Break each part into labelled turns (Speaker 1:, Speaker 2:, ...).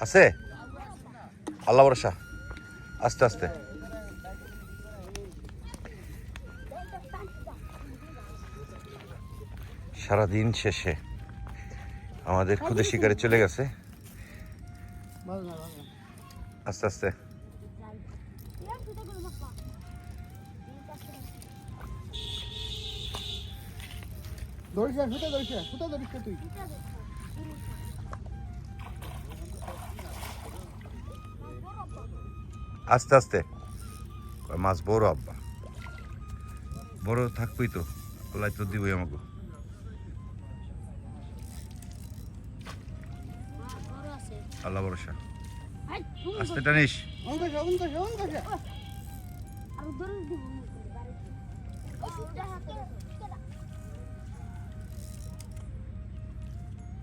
Speaker 1: আছে? আল্লাহ ভরসা। আস্তে আস্তে। সারাদিন শেষে আমাদের খুদে শিকারে চলে গেছে। আস্তে আস্তে।
Speaker 2: সুতো সুতো ধরিস না তুই।
Speaker 1: আস্তে আস্তে। মাছ বড় আব্বা। বড় থাকবই তো। ওলাই তো দিবই আমাকে। আল্লাহ ভরসা। আস্তে টানিস।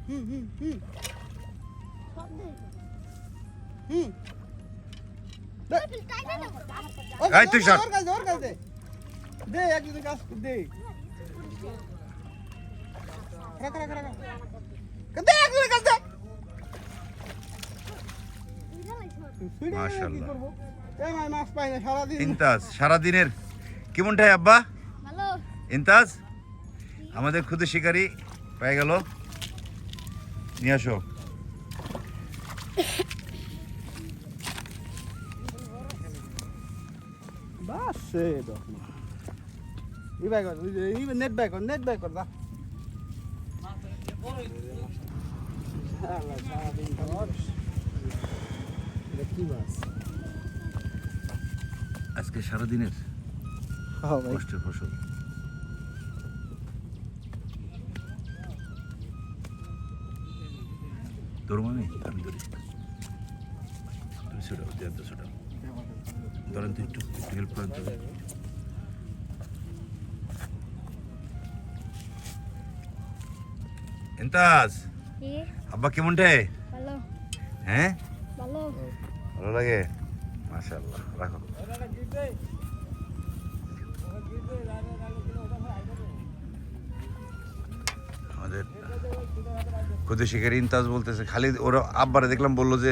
Speaker 2: হুম হুম হুম হুম।
Speaker 1: এই তুই সর।
Speaker 2: দে এক দুটো কাজ দে। রাখ রাখ রাখ দে এক দুটো কাজ দে। কি
Speaker 1: মাশাআল্লাহ।
Speaker 2: করব? এই মাছ মাছ পাই না সারাদিন।
Speaker 1: ইন্তাজ সারাদিনের। কেমনটাই আব্বা?
Speaker 3: ভালো।
Speaker 1: ইন্তাজ আমাদের ক্ষুদে শিকারি পেয়ে গেল। নিয়ে আসো।
Speaker 2: সে দেখো ই ব্যাগ কর ই নেট ব্যাগ কর নেট ব্যাগ কর দা
Speaker 1: আজকে সারাদিনের
Speaker 2: হ্যাঁ
Speaker 1: কষ্টের ফসল। তোর মানে আমি ধরি। দেন তো ছোটাও ধরেন তো একটু হেল্প করেন তো এন্তাজ আব্বা কেমনটাই
Speaker 3: ভালো।
Speaker 1: হ্যাঁ?
Speaker 3: ভালো।
Speaker 1: ভালো লাগে? মাশাআল্লাহ রাখো। আমাদের খুদে শিকারি ইন্তাজ বলতেছে খালি ওরা আব্বারে দেখলাম বলল যে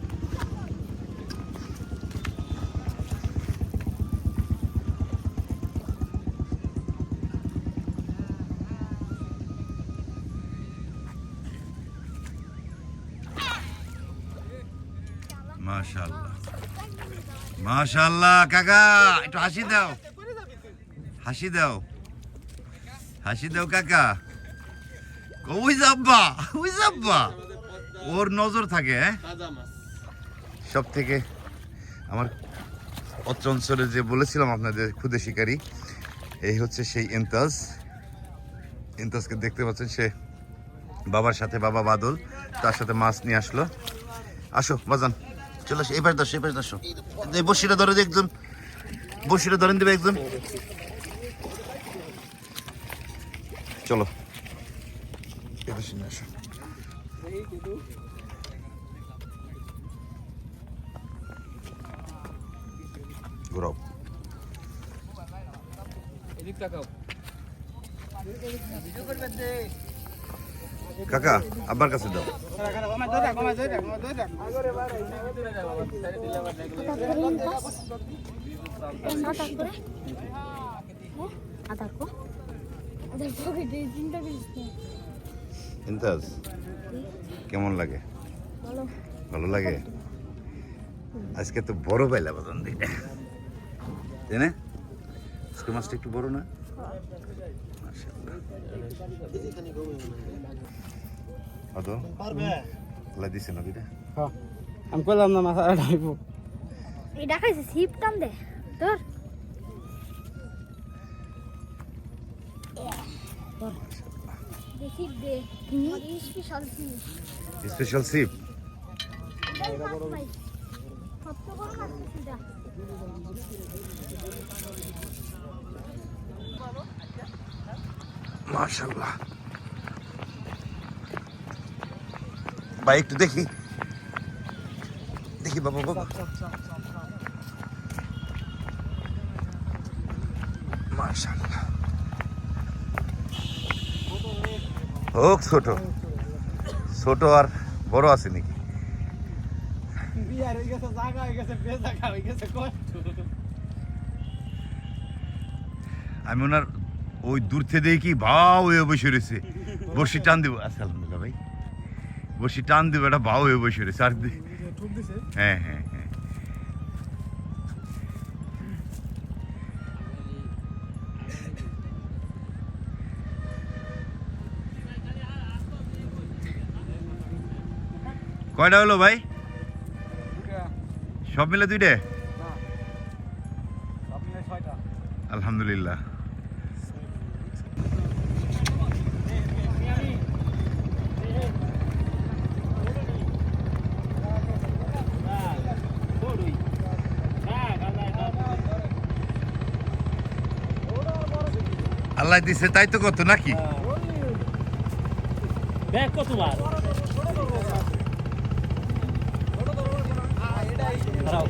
Speaker 1: মাশাআল্লাহ। মাশাআল্লাহ, কাকা, একটু হাসি দাও। হাসি দাও। হাসি দাও, কাকা। ওই যাব্বা ওই যাব্বা ওর নজর থাকে হ্যাঁ? সব থেকে আমার অত্র অঞ্চলে যে বলেছিলাম আপনাদের ক্ষুদে শিকারী, এই হচ্ছে সেই ইন্তাজ ইন্তাজকে দেখতে পাচ্ছেন, সে বাবার সাথে বাবা বাদল, তার সাথে মাছ নিয়ে আসলো। আসো, বাজান। চলে আসো দশ এবার দশ এই বসিটা ধরে একজন বসিটা ধরেন দেবে একজন চলো। এদেশে নিয়ে আসো। ঘুরাও। কাকা, আব্বার কাছে দাও। কেমন লাগে?
Speaker 3: ভালো
Speaker 1: লাগে? আজকে তো বড় পাইলা বাজান দিটা আজকে মাছটা একটু বড় না। কত
Speaker 2: পারবে?
Speaker 1: খোলা দিছে না দুইটা?
Speaker 2: আমি করলাম না মাথা ডাইব
Speaker 3: এই দেখাইছে সিপ টান দে ধর। দে সিপ দে স্পেশাল সিপ
Speaker 1: স্পেশাল সিপ
Speaker 3: বড় এটা
Speaker 1: মাশাল্লাহ ভাই একটু দেখি। দেখি বাবা বাবা। হোক ছোট। ছোট আর বড় আছে নাকি? আমি ওনার ওই দূর থেকে দেখি ভাও হয়ে বসে রয়েছে। বসি টান দিব। আলহামদুলিল্লাহ ভাই। বসি টান দিব এটা ভাও হয়ে বসে রয়েছে। আর হ্যাঁ হ্যাঁ হ্যাঁ। কয়টা হলো ভাই? সব মিলে দুইটা? আলহামদুলিল্লাহ। আল্লাহ দিছে তাই তো কত নাকি?
Speaker 4: ব্যাগ কতবার দাঁড়াও।